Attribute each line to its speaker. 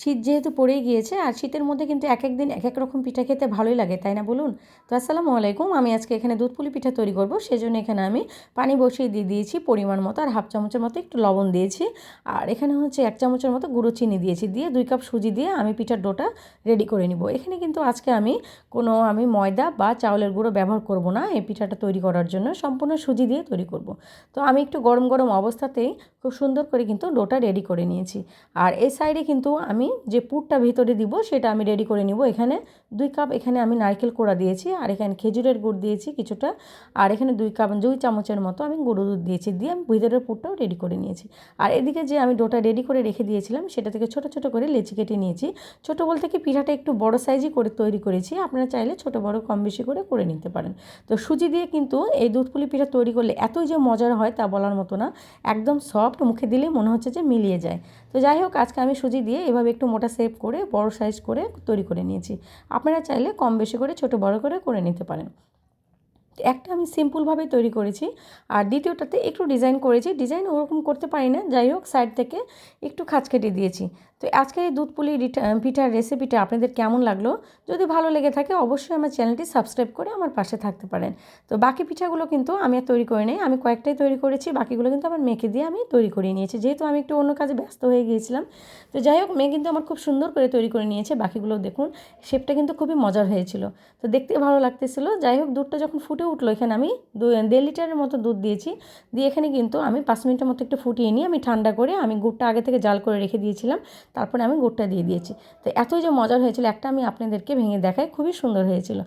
Speaker 1: শীত যেহেতু পড়েই গিয়েছে, আর শীতের মধ্যে কিন্তু এক এক দিন এক এক রকম পিঠা খেতে ভালোই লাগে, তাই না বলুন? তো আসসালামু আলাইকুম, আমি আজকে এখানে দুধ পুলি পিঠা তৈরি করব, সেজন্য এখানে আমি পানি বসিয়ে দিয়ে দিয়েছি পরিমাণ মতো, আর হাফ চামচের মতো একটু লবণ দিয়েছি, আর এখানে হচ্ছে এক চামচের মতো গুঁড়ো চিনি দিয়েছি, দিয়ে দুই কাপ সুজি দিয়ে আমি পিঠার ডোটা রেডি করে নিব। এখানে কিন্তু আজকে আমি কোনো আমি ময়দা বা চাউলের গুঁড়ো ব্যবহার করব না, এই পিঠাটা তৈরি করার জন্য, সম্পূর্ণ সুজি দিয়ে তৈরি করব। তো আমি একটু গরম গরম অবস্থাতেই খুব সুন্দর করে কিন্তু ডোটা রেডি করে নিয়েছি, আর এই সাইডে কিন্তু আমি যে পুরটা ভিতরে দিব, সেটা আমি রেডি করে নিব। এখানে দুই কাপ এখানে আমি নারকেল কোড়া দিয়েছি, আর এখানে খেজুরের গুড় দিয়েছি কিছুটা। আর এখানে দুই কাপ দুই চামচের মতো আমি গুঁড়ো দুধ দিয়েছি, দিয়ে আমি ভিতরের পুরটাও রেডি করে নিয়েছি। আর এদিকে যে আমি ডোটা রেডি করে রেখে দিয়েছিলাম, সেটা থেকে ছোট ছোট করে লেচি কেটে নিয়েছি। ছোট বলতে কি, পিঠাটা একটু বড় সাইজই করে তৈরি করেছি। আপনারা চাইলে ছোট, বড়, কম বেশি করে করে নিতে পারেন। তো সুজি দিয়ে কিন্তু এই দুধপুলি পিঠা তৈরি করলে এতই যে মজার হয় তা বলার মতো না। একদম সফট মুখে দিলে মনে হচ্ছে যে মিলিয়ে যায়। তো যাই হোক, আজকে আমি সুজি দিয়ে এভাবে একটু মোটা শেপ করে, বড় সাইজ করে তৈরি করে নিয়েছি। আপনারা চাইলে কম বেশি করে, ছোট বড় করে করে নিতে পারেন। একটা আমি সিম্পলভাবে তৈরি করেছি। আর দ্বিতীয়টাতে একটু ডিজাইন করেছি। ডিজাইন ওরকম করতে পারি না। যাই হোক সাইড থেকে একটু খাঁচ কেটে দিয়েছি। তো আজকে এই দুধ পুলি পিঠার রেসিপিটা আপনাদের কেমন লাগল? যদি ভালো লেগে থাকে, অবশ্যই আমার চ্যানেলটি সাবস্ক্রাইব করে আমার পাশে থাকতে পারেন। তো বাকি পিঠাগুলো কিন্তু আমি আর তৈরি করে নেই আমি কয়েকটাই তৈরি করেছি, বাকিগুলো কিন্তু আমার মেয়েকে দিয়ে আমি তৈরি করে নিয়েছি। যেহেতু আমি একটু অন্য কাজে ব্যস্ত হয়ে গিয়েছিলাম, তো যাই হোক, মেয়ে কিন্তু আমার খুব সুন্দর করে তৈরি করে নিয়েছে। বাকিগুলো দেখুন শেপটা কিন্তু খুবই মজার হয়েছিল। তো দেখতে ভালো লাগতেছিল। যাই হোক, দুধটা যখন ফুটে উঠল, এখানে আমি দু, দেড় লিটারের মতো দুধ দিয়েছি। দিয়ে এখানে কিন্তু আমি পাঁচ মিনিটের মতো একটু ফুটিয়ে নিয়ে আমি ঠান্ডা করে আমি গুড়টা আগে থেকে জাল করে রেখে দিয়েছিলাম। তারপরে আমি গুড়টা দিয়ে দিয়েছি। তো এতই যে মজার হয়েছিল, একটা আমি আপনাদেরকে ভেঙে দেখাই, খুবই সুন্দর হয়েছিল।